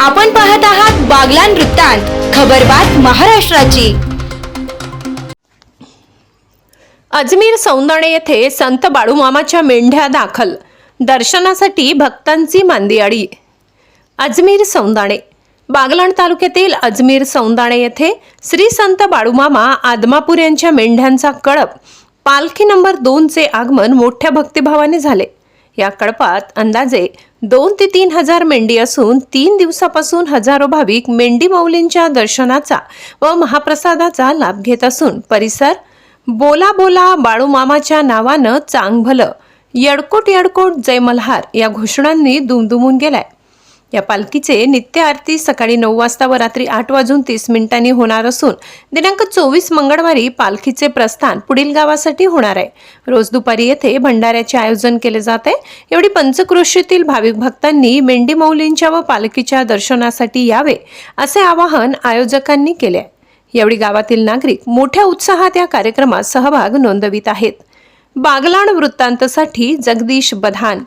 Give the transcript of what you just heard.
आपण पाहत आहात बागलान वृत्तांत खबरबात महाराष्ट्राची. अजमेर सौंदाणे येथे संत बाळूमामाच्या मेंढ्या दाखल दर्शनासाठी भक्तांची मांदियाळी अजमेर सौंदाणे बागलाण तालुक्यातील अजमेर सौंदाणे येथे श्री संत बाळूमामा आदमापूर यांच्या मेंढ्यांचा कळप पालखी नंबर दोनचे आगमन मोठ्या भक्तिभावाने झाले. या कळपात अंदाजे दोन ते तीन हजार मेंढी असून तीन दिवसापासून हजारो भाविक मेंढी माऊलींच्या दर्शनाचा व महाप्रसादाचा लाभ घेत असून परिसर बोला बोला बाळूमामाच्या नावानं चांगभलं. यडकोट यडकोट जय मल्हार या घोषणांनी दुमदुमून गेलाय. या पालखीचे नित्य आरती सकाळी नऊ वाजता व रात्री आठ वाजून तीस मिनिटांनी होणार असून दिनांक चोवीस मंगळवारी पालखीचे प्रस्थान पुढील गावासाठी होणार आहे. रोज दुपारी येथे भंडाऱ्याचे आयोजन केले जात. आहे एवढी पंचक्रोशीतील भाविक भक्तांनी मेंढी मौलींच्या व पालखीच्या दर्शनासाठी यावे असे आवाहन आयोजकांनी केले आहे. यावेळी गावातील नागरिक मोठ्या उत्साहात या कार्यक्रमात सहभाग नोंदवित आहेत. बागलाण वृत्तांतसाठी जगदीश बधान